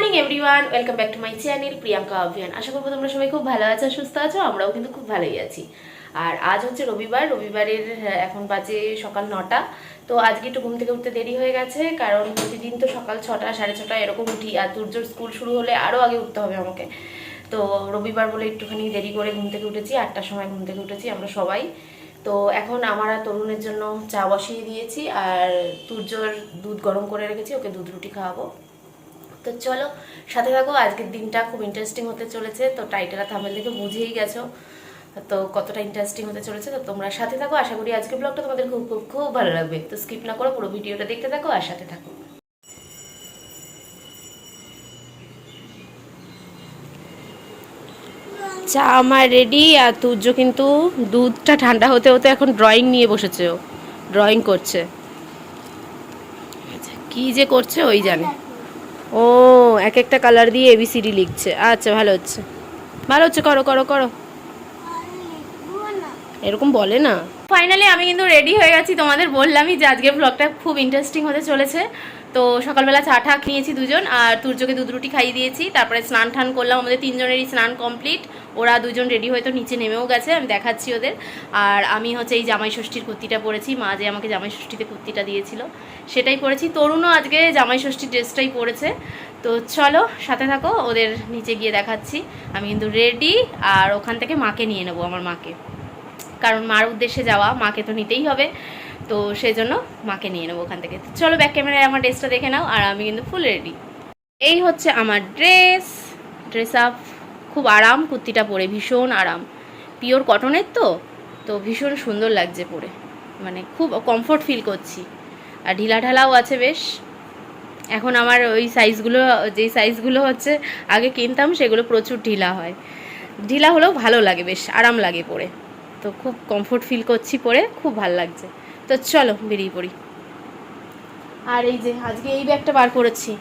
Morning everyone welcome back to my channel Priyanka অভিয়ান আশা করব তোমরা সবাই খুব ভালো আছো, সুস্থ আছো, আমরাও কিন্তু খুব ভালোই আছি। আর আজ হচ্ছে রবিবার, রবিবারের এখন বাজে সকাল নটা। তো আজকে একটু ঘুম থেকে উঠতে দেরি হয়ে গেছে, কারণ প্রতিদিন তো সকাল ছটা, সাড়ে ছটা এরকম উঠি, আর তুর্যর স্কুল শুরু হলে আরও আগে উঠতে হবে আমাকে। তো রবিবার বলে একটুখানি দেরি করে ঘুম থেকে উঠেছি, আটটার সময় ঘুম থেকে উঠেছি আমরা সবাই। তো এখন আমার তরুণের জন্য চা বসিয়ে দিয়েছি, আর তুর্যর দুধ গরম করে রেখেছি, ওকে দুধ রুটি খাওয়াবো। তো চলো সাথে থাকো আজকের দিনটা খুব ইন্টারেস্টিং হতে চলেছে তো টাইটেল থামেল দেখে বুঝেই গেছো তো কতটা ইন্টারেস্টিং হতে চলেছে তো তোমরা সাথে থাকো আশা করি আজকের ব্লগটা তোমাদের খুব খুব খুব ভালো লাগবে তো স্কিপ না করো পুরো ভিডিওটা দেখতে থাকো আর সাথে থাকো। চা আমার রেডি আর তুর্য কিন্তু দুধটা ঠান্ডা হতে হতে এখন ড্রয়িং নিয়ে বসেছে ও ড্রয়িং করছে। আচ্ছা, কি যে করছে ওই জানে। ও এক একটা কালার দিয়ে এবিসিডি লিখছে। আচ্ছা ভালো হচ্ছে। ভালো হচ্ছে, করো করো করো। এরকম বলে না। ফাইনালি আমি কিন্তু রেডি হয়ে গেছি, তোমাদের বললামই যে আজকে ব্লগটা খুব ইন্টারেস্টিং হতে চলেছে। তো সকালবেলা চা টা খেয়েছি দুজন, আর তুর্যকে দুধ রুটি খাইয়ে দিয়েছি, তারপরে স্নান টান করলাম, আমাদের তিনজনেরই স্নান কমপ্লিট ওরা দুজন রেডি হয়ে তো নিচে নেমেও গেছে, আমি দেখাচ্ছি ওদের, আর আমি হচ্ছে এই জামাই ষষ্ঠীর কুর্তিটা পরেছি, মা যে আমাকে জামাই ষষ্ঠীতে কুর্তিটা দিয়েছিল, সেটাই পরেছি, তরুণও আজকে জামাই ষষ্ঠীর ড্রেসটাই পরেছে, তো চলো সাথে থাকো, ওদের নিচে গিয়ে দেখাচ্ছি, আমি কিন্তু রেডি আর ওখান থেকে মাকে নিয়ে নেব, আমার মাকে, কারণ মার উদ্দেশ্যে যাওয়া, মাকে তো নিতেই হবে তো সেই জন্য মাকে নিয়ে নেব ওখান থেকে। চলো ব্যাক ক্যামেরায় আমার ড্রেসটা দেখে নাও, আর আমি কিন্তু ফুল রেডি এই হচ্ছে আমার ড্রেস ড্রেস আপ খুব আরাম, কুর্তিটা পরে ভীষণ আরাম। পিওর কটনের তো তো ভীষণ সুন্দর লাগছে পরে। মানে খুব কমফোর্ট ফিল করছি। আর ঢিলা ঢালাও আছে বেশ। এখন আমার ওই সাইজগুলো যেই সাইজগুলো হচ্ছে আগে কিনতাম, সেগুলো প্রচুর ঢিলা হয়। ঢিলা হলেও ভালো লাগে বেশ, আরাম লাগে পরে। তো খুব কমফোর্ট ফিল করছি পরে, খুব ভালো লাগছে। তো চলো বেরিয়ে পড়ি। আর এই যে আজকে এই ব্যাগটা বার করেছি।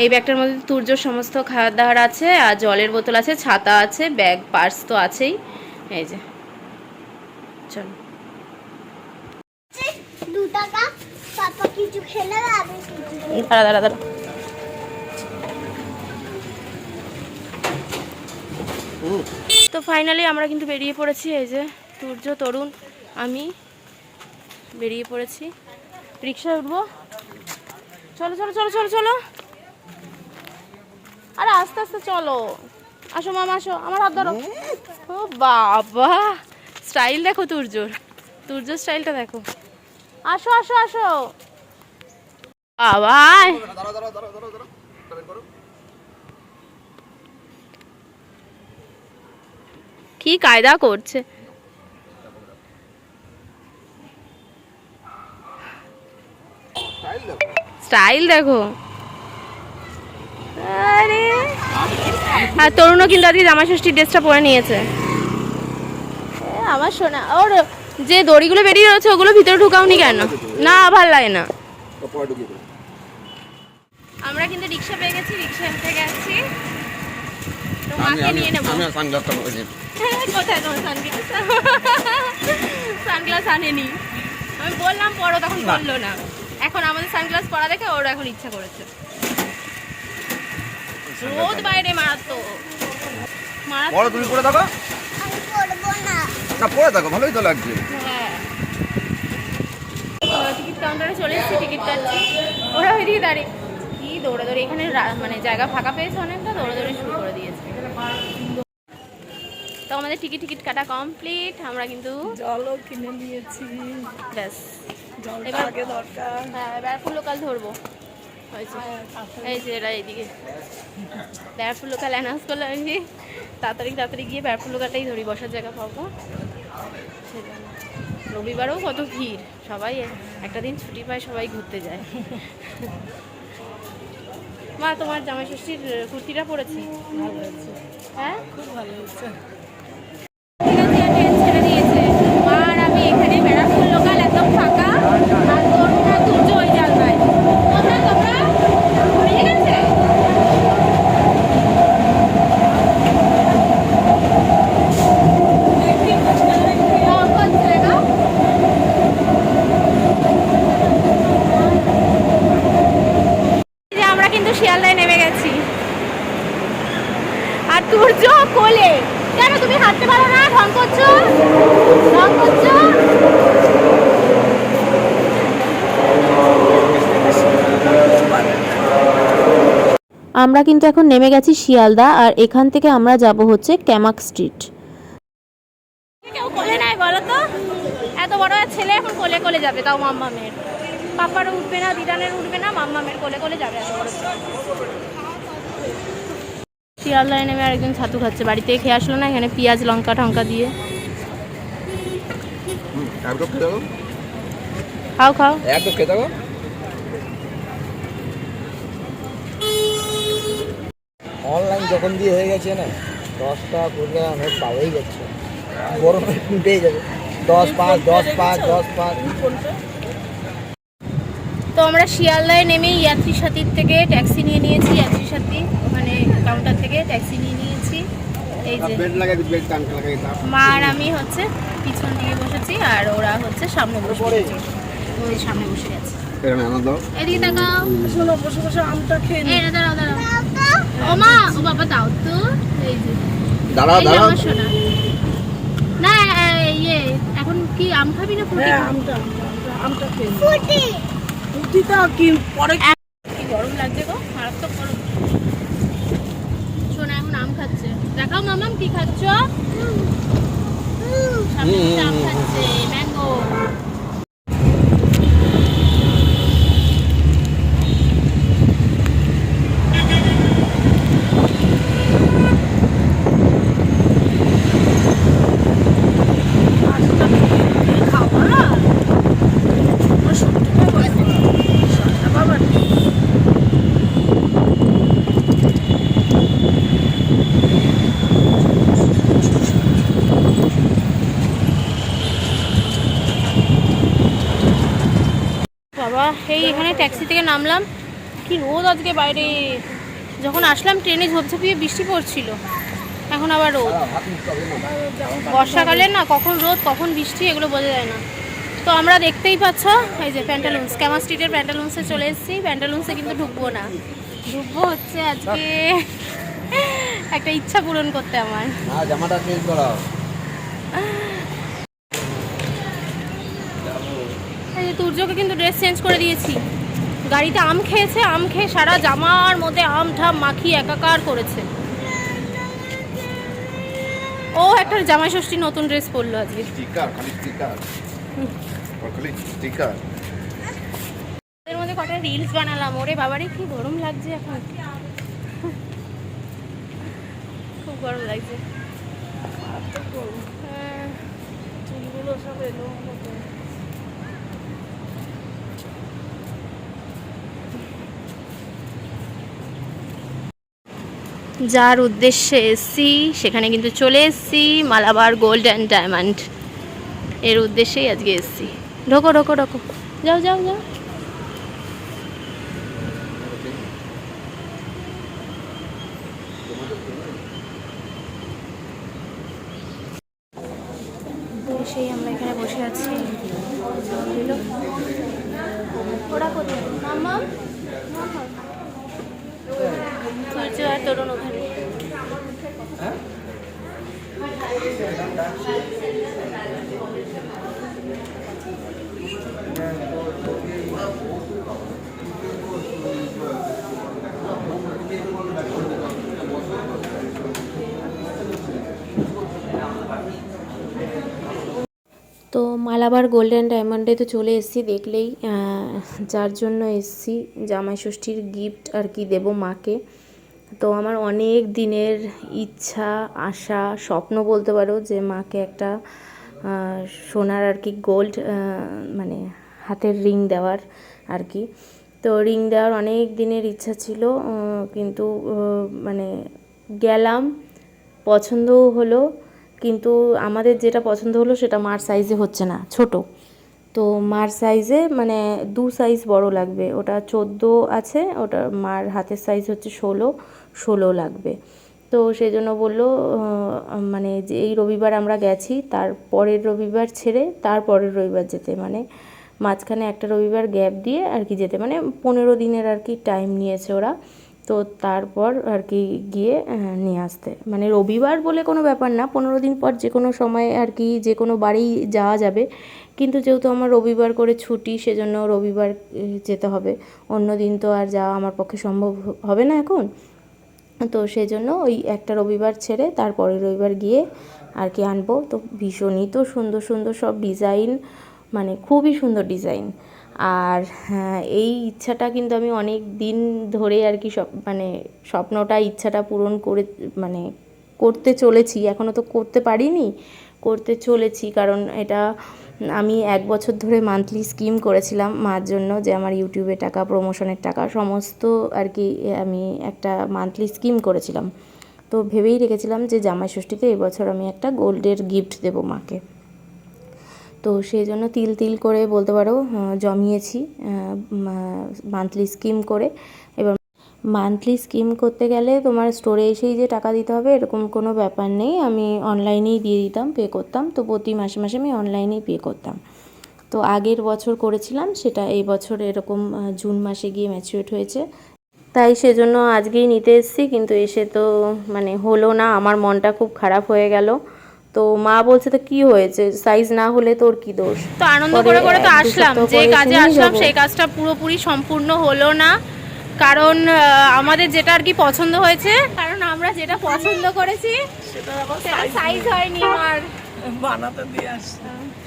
এই ব্যাগটার মধ্যে তুর্যর সমস্ত খাবার দাবার আছে আর জলের বোতল আছে ছাতা আছে ব্যাগ পার্স তো আছেই। এই যে চলো। দাঁড়া দাঁড়া দাঁড়া। তো ফাইনালি আমরা কিন্তু বেরিয়ে পড়েছি এই যে সূর্য তরুণ আমি বেরিয়ে পড়েছি। রিক্সায় উঠবো। চলো চলো চলো চলো চলো। আরে আস্তে আস্তে চলো। আসো মামা আসো। আমার হাত ধরো। ও বাবা। স্টাইল দেখো তুর্যর। তুর্যর স্টাইলটা দেখো। আসো আসো আসো। বাবা কি কায়দা করছে। স্টাইল দেখো। আরে। আর তরুণও কিন্তু আজকে জামা ষষ্ঠীর ড্রেসটা পরে নিয়েছে। আমার শোনা ওর যে দড়িগুলো বেরিয়ে রয়েছে ওগুলো ভিতরে ঢুকাওনি কেন? না ভালো লাগে না। আমরা কিন্তু রিক্সা পেয়ে গেছি রিক্সা থেকে আসছি তো মাকে নিয়ে নেব। আমি সানগ্লাসটা পরেছি কোথায় তোমার সানগ্লাস? সানগ্লাস আনেনি। আমি বললাম পরো তখন বলল না। এখন আমাদের সানগ্লাস পরা দেখে ওর এখন ইচ্ছা করেছে। রোদ বাইরে মারাত্মক। পরে তুমি পরে থাকো। আমি করব না। না পরে থাকো ভালোই তো লাগছে। হ্যাঁ। টিকিট কাউন্টারে চলে এসেছি টিকিট কাটছি। ওরা ওইদিকে দাঁড়িয়ে কি দৌড়ে দৌড়ে এখানে রা- মানে জায়গা ফাঁকা পেয়েছে অনেকটা দৌড়ে দৌড়ে শুরু করে দিয়েছে। তো আমাদের টিকিট টিকিট কাটা কমপ্লিট। আমরা কিন্তু জলও কিনে নিয়েছি। ব্যাস। এবার আগে দরকার। হ্যাঁ ব্যারফুল লোকাল ধরবো। হয়েছে। এই যে এরা এইদিকে ব্যারফুল লোকাল অ্যানাউন্স করল আমি। তাড়াতাড়ি তাড়াতাড়ি গিয়ে ব্যারফুল লোকালটাই ধরি বসার জায়গা পাবো। রবিবারেও কত ভিড়। সবাই একটা দিন ছুটি পায় সবাই ঘুরতে যায়। মা তোমার জামাই ষষ্ঠীর কুর্তিটা পরেছি। হ্যাঁ? খুব ভালো হয়েছে ঠিক আছে, ট্রেন ছেড়ে দিয়েছে। মা আর আমি এখানে ব্যারাকপুর লোকাল একদম ফাঁকা। আর তরুণ আর তুর্য ওই জানলায়। তোমরা, তোমরা? ঠিক আছে? কখন ছেড়ে দাও? এই যে আমরা কিন্তু শিয়ালদায় নেমে গেছি আর তুর্য কোলে কেন তুমি হাঁটতে পারো না ঢং করছ ঢং করছ আমরা কিন্তু এখন নেমে গেছি শিয়ালদা আর এখান থেকে আমরা যাব হচ্ছে ক্যামাক স্ট্রিট। কেউ কোলে নাই বলো তো? এত বড় ছেলে এখন কোলে কোলে যাবে তাও মাম্মামের পাপারও উঠবে না দিদানের উঠবে না মাম্মামের কোলে কোলে যাবে এত বড় শিয়ালদায় নেমে আরেকজন ছাতু খাচ্ছে বাড়ি থেকে খেয়ে আসলো না এখানে পেঁয়াজ লঙ্কা টঙ্কা দিয়ে। খাও খাও। এক খেতে যখন দিয়ে হয়ে গেছে না দশ টাকা করলে আমার পাওয়াই যাচ্ছে গরমে পেয়ে যাবে। দশ পাঁচ দশ পাঁচ দশ পাঁচ। তো আমরা শিয়ালদায় নেমেই ইয়াত্রী সাথীর থেকে ট্যাক্সি নিয়ে নিয়েছি ইয়াত্রী সাথী ওখানে কাউন্টার থেকে ট্যাক্সি নিয়ে নিয়েছি। এই যে বেড লাগাই বেড টান লাগাই দাও মা আর আমি হচ্ছে পিছন দিকে বসেছি আর ওরা হচ্ছে সামনে বসে সামনে বসে গেছে। এরকম আনন্দ এদিকে তাকাও। শোনো বসে বসে আমটা খেয়ে না দাঁড়াও দাঁড়াও। ও মা ও বাবা দাও তো। এই যে। দাঁড়াও দাঁড়াও। না এ, ইয়ে এখন কি আম খাবি না ফুটি? হ্যাঁ আমটা আমটা খেয়ে নে। ফুটি। রুটিটা কি পরে কি গরম লাগছে গো? মারাত্মক গরম। সোনা এখন আম খাচ্ছে। দেখাও মামাম কি খাচ্ছ? সামনে আম খাচ্ছে ম্যাঙ্গো আটটা খেয়ে খাওয়া না আমার সত্যিটা বলে সাদা বাবা বাবা এই এখানে ট্যাক্সি থেকে নামলাম। কি রোদ আজকে বাইরে। যখন আসলাম ট্রেনে ঝোপঝাপিয়ে বৃষ্টি পড়ছিল। এখন আবার রোদ। বর্ষাকালে না কখন রোদ কখন বৃষ্টি এগুলো বোঝা যায় না। তো আমরা দেখতেই পাচ্ছ এই যে প্যান্টালুন্স ক্যামা স্ট্রিটের প্যান্টালুন্সে চলে এসেছি। প্যান্টালুন্সে কিন্তু ঢুকবো না। ঢুকবো হচ্ছে আজকে একটা ইচ্ছা পূরণ করতে আমার। জামাটা চেঞ্জ করা এই যে তুর্যকে কিন্তু ড্রেস চেঞ্জ করে দিয়েছি। গাড়িতে আম খেয়েছে আম খেয়ে সারা জামার মধ্যে আম ঠাম মাখিয়ে একাকার করেছে। ও একটা জামাই ষষ্ঠী নতুন ড্রেস পরলো আজকে। এর মধ্যে কটা রিলস বানালাম ওরে বাবারে কি গরম লাগছে এখন। খুব গরম লাগছে। হ্যাঁ, চুলগুলো সব এলো যার উদ্দেশ্যে এসছি, সেখানে কিন্তু চলে এসছি, মালাবার গোল্ড অ্যান্ড ডায়মন্ড এর উদ্দেশ্যেই আজকে এসছি। ঢোকো ঢোকো ঢোকো। যাও যাও যাও। সেই আমরা এখানে বসে আছি। ওরা কোথায়? মামা। সূর্য আর তরুণ ওখানে তো মালাবার গোল্ডেন ডায়মন্ডে তো চলে এসেছি দেখলেই যার জন্য এসেছি। জামাই ষষ্ঠীর গিফট আর কি দেবো মাকে। তো আমার অনেক দিনের ইচ্ছা, আশা, স্বপ্ন বলতে পারো যে মাকে একটা সোনার আর কি গোল্ড মানে হাতের রিং দেওয়ার আর কি। তো রিং দেওয়ার অনেক দিনের ইচ্ছা ছিল কিন্তু মানে গেলাম, পছন্দও হলো কিন্তু আমাদের যেটা পছন্দ হলো সেটা মার সাইজে হচ্ছে না, ছোট। তো মার সাইজে মানে দু সাইজ বড় লাগবে। ওটা চোদ্দ আছে, ওটা মার হাতের সাইজ হচ্ছে ষোলো ষোলো লাগবে। তো সেই জন্য বলল মানে যে এই রবিবার আমরা গেছি, তার পরের রবিবার ছেড়ে তার পরের রবিবার যেতে। মানে মাঝখানে একটা রবিবার গ্যাপ দিয়ে আর কি যেতে। মানে পনেরো দিনের আর কি টাইম নিয়েছে ওরা। তো তারপর আর কি গিয়ে নিয়ে আসতে। মানে রবিবার বলে কোনো ব্যাপার না, পনেরো দিন পর যে কোনো সময় আর কি যে কোনো বাড়ি যাওয়া যাবে। কিন্তু যেহেতু আমার রবিবার করে ছুটি, সেজন্য রবিবার যেতে হবে। অন্য দিন তো আর যাওয়া আমার পক্ষে সম্ভব হবে না এখন। তো সেই জন্য ওই একটা রবিবার ছেড়ে তারপরে রবিবার গিয়ে আর কি আনব। তো ভীষণই তো সুন্দর সুন্দর সব ডিজাইন মানে খুবই সুন্দর ডিজাইন। আর হ্যাঁ, এই ইচ্ছাটা কিন্তু আমি অনেক দিন ধরে আর কি সব মানে স্বপ্নটা ইচ্ছাটা পূরণ করে মানে করতে চলেছি। এখনও তো করতে পারিনি করতে চলেছি। কারণ এটা আমি এক বছর ধরে মান্থলি স্কিম করেছিলাম মার জন্য যে আমার ইউটিউবে টাকা প্রমোশনের টাকা সমস্ত আর কি আমি একটা মান্থলি স্কিম করেছিলাম। তো ভেবেই রেখেছিলাম যে জামাই ষষ্ঠীতে এবছর আমি একটা গোল্ডের গিফট দেবো মাকে। তো সেই জন্য তিল তিল করে বলতে পারো জমিয়েছি মান্থলি স্কিম করে। এবার মান্থলি স্কিম করতে গেলে তোমার স্টোরে এসেই যে টাকা দিতে হবে এরকম কোনো ব্যাপার নেই। আমি অনলাইনেই দিয়ে দিতাম পে করতাম। তো প্রতি মাসে মাসে আমি অনলাইনেই পে করতাম। তো আগের বছর করেছিলাম, সেটা এই বছর এরকম জুন মাসে গিয়ে ম্যাচিউরেট হয়েছে। তাই সেজন্য আজকেই নিতে এসেছি, কিন্তু এসে তো মানে হলো না। আমার মনটা খুব খারাপ হয়ে গেল। তো মা বলছে তো কি হয়েছে? সাইজ না হলে তোর কি দোষ? তো আনন্দ করে করে তো আসলাম যে কাজে আসলাম সেই কাজটা পুরোপুরি সম্পূর্ণ হলো না। কারণ আমাদের যেটা আর কি পছন্দ হয়েছে কারণ আমরা যেটা পছন্দ করেছি সেটা সাইজ হয়নি আর বানাতে দিয়ে আসছে।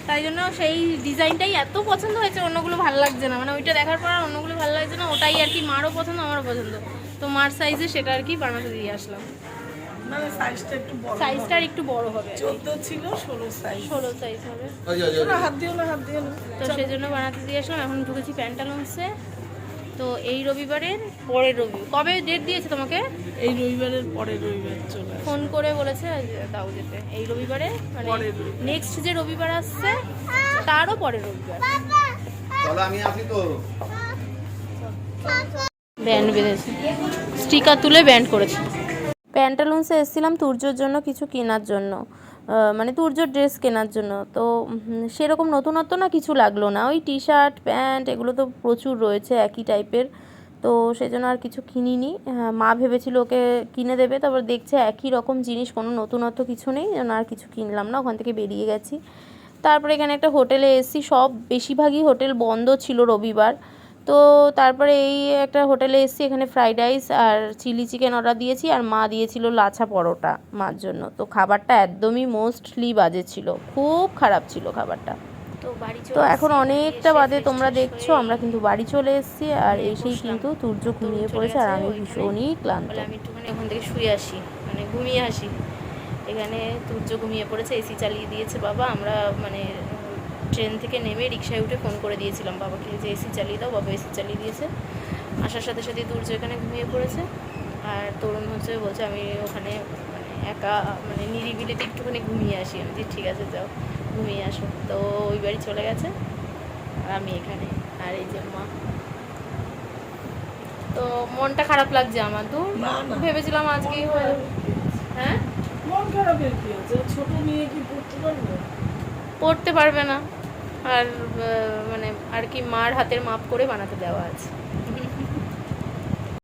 তাই জন্য সেই ডিজাইনটাই এত পছন্দ হয়েছে অন্যগুলো ভালো লাগছে না। মানে ওইটা দেখার পর আর অন্যগুলো ভালো লাগছে না ওটাই আর কি মারও পছন্দ আমারও পছন্দ। তো মার সাইজে সেটা আর কি বানাতে দিয়ে আসলাম। সাইজটা একটু বড় সাইজটা আর একটু বড় হবে। চোদ্দ ছিল ষোলো সাইজ ষোলো সাইজ হবে। না হাত দিও না হাত দিও না তো সেই জন্য বানাতে দিয়ে আসলাম এখন ঢুকেছি প্যান্টালুন্সে তো এই রবিবারের পরের রবি কবে ডেট দিয়েছে তোমাকে? এই রবিবারের পরে রবিবার চলে ফোন করে বলেছে দাও যেতে। এই রবিবারে মানে পরের নেক্সট যে রবিবার আসছে তারও পরের রবিবার। চলো আমি আসি তো। ব্যান্ড বেঁধেছে। স্টিকার তুলে ব্যান্ড করেছে। প্যান্টালুন্সে এসেছিলাম তুর্যর জন্য কিছু কেনার জন্য মানে তুর্যর ড্রেস কেনার জন্য। তো সেরকম নতুনত্ব না কিছু লাগল না। ওই টি শার্ট প্যান্ট এগুলো তো প্রচুর রয়েছে একই টাইপের। তো সেজন্য আর কিছু কিনিনি। হ্যাঁ, মা ভেবেছিল ওকে কিনে দেবে তারপর দেখছে একই রকম জিনিস কোনো নতুনত্ব কিছু নেই যেন আর কিছু কিনলাম না ওখান থেকে বেরিয়ে গেছি। তারপরে এখানে একটা হোটেলে এসেছি সব বেশিরভাগই হোটেল বন্ধ ছিল রবিবার। তো তারপরে এই একটা হোটেলে এসেছি এখানে ফ্রাইড রাইস আর চিলি চিকেন অর্ডার দিয়েছি আর মা দিয়েছিল লাছা পরোটা মার জন্য। তো খাবারটা একদমই মোস্টলি বাজে ছিল খুব খারাপ ছিল খাবারটা। তো বাড়ি তো এখন অনেকটা বাদে তোমরা দেখছ আমরা কিন্তু বাড়ি চলে এসেছি আর এসেই কিন্তু তুর্য ঘুমিয়ে পড়েছে আর আমি ভীষণই ক্লান্ত। আমি একটুখানি ওখান থেকে শুয়ে আসি মানে ঘুমিয়ে আসি। এখানে তুর্য ঘুমিয়ে পড়েছে এসি চালিয়ে দিয়েছে বাবা আমরা মানে ট্রেন থেকে নেমে রিক্সায় উঠে ফোন করে দিয়েছিলাম বাবাকে যে এসি চালিয়ে দাও বাবা এসি চালিয়ে দিয়েছে। আসার সাথে সাথে তুর্য এখানে ঘুমিয়ে পড়েছে। আর তরুণ হচ্ছে বলছে আমি ওখানে মানে একা মানে নিরিবিলিতে একটুখানি ঘুমিয়ে আসি। আমি যে ঠিক আছে যাও ঘুমিয়ে আসো। তো ওই বাড়ি চলে গেছে আর আমি এখানে আর এই যে মা। তো মনটা খারাপ লাগছে আমার তো। ভেবেছিলাম আজকেই হয়ে। হ্যাঁ? মন খারাপের কি আছে? ছোট মেয়ে কি পড়তে পারবে? পড়তে পারবে না। আর মানে আর কি মার হাতের মাপ করে বানাতে দেওয়া আছে।